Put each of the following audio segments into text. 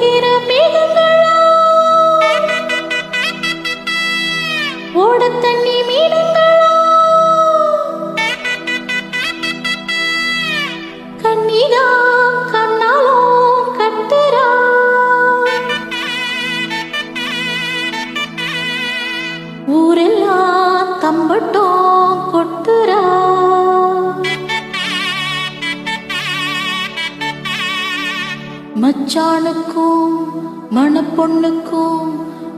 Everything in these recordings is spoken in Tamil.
ஒழுகிற மேகங்களா? ஓட தண்ணி மீனங்களா கண்ணீரா கண்ணாலோ மச்சானுக்கும் மணப்பொண்ணுக்கும்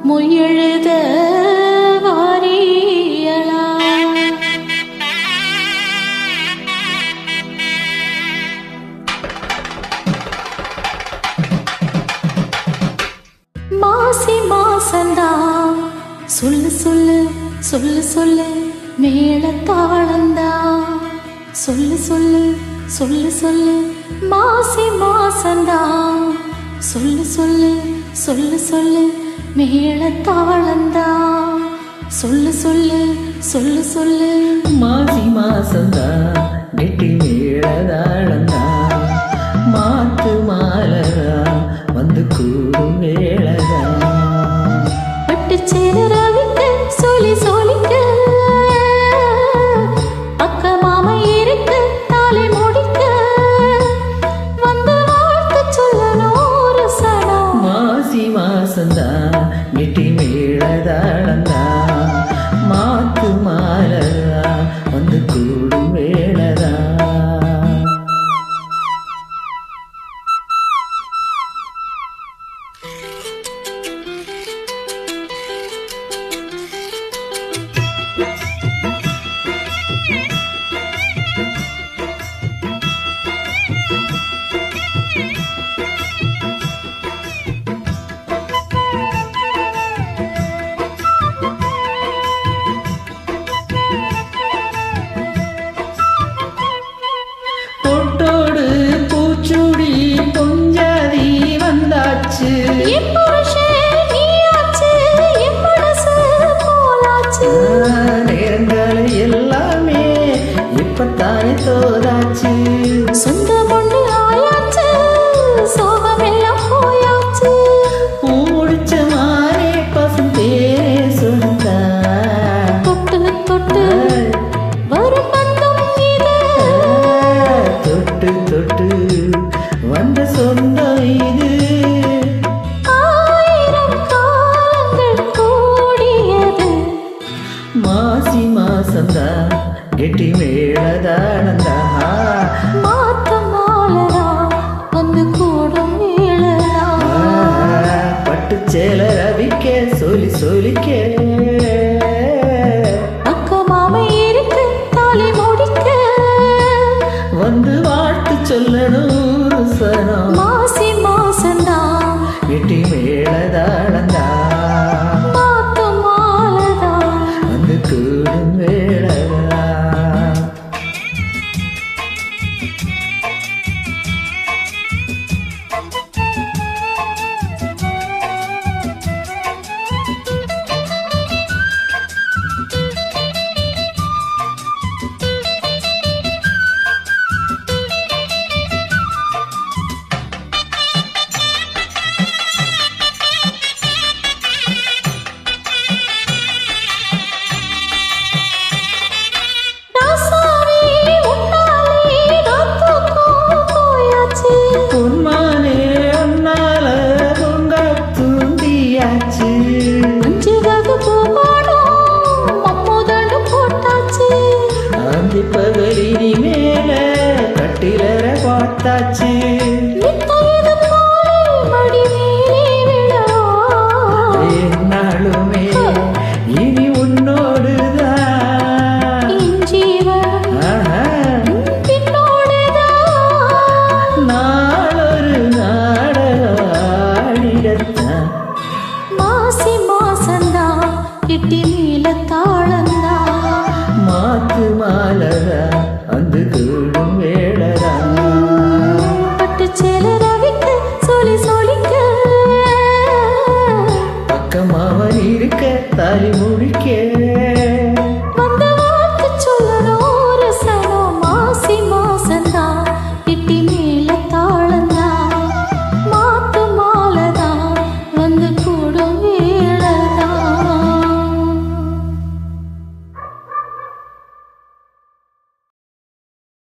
மொய்யெழுத வாரியலா மாசி மாசந்தான் சொல்லு சொல்லு சொல்லு சொல்லு மேளத்தாளந்தா. சொல்லு சொல்லு சொல்லு சொல்லு மாசி மாசந்தான் சொல்லு சொல்லு சொல்லு சொல்லு மேளத்தாளந்தா சொல்லு சொல்லு சொல்லு சொல்லு. மாசி மாசந்தா நெட்டி மேளதாளந்தா மாத்து மாலரா வந்து கூடும் வேளதா பட்டு சேரவிக்க நெட்டி மேளதாளந்தா தொட்டு வந்த சொந்தம் இது. மாசி மாசந்தா கெட்டி மேளதானந்தா கட்டிலர பார்த்தாச்சு. என்னாலுமே இனி உன்னோடுதான். நாளொரு நாடகம் ஆடிடத்தான் மாசி மாசந்தா கிட்டி நீல தாளந்தா மாத்து மாலரா அந்த கூடும் வேளரா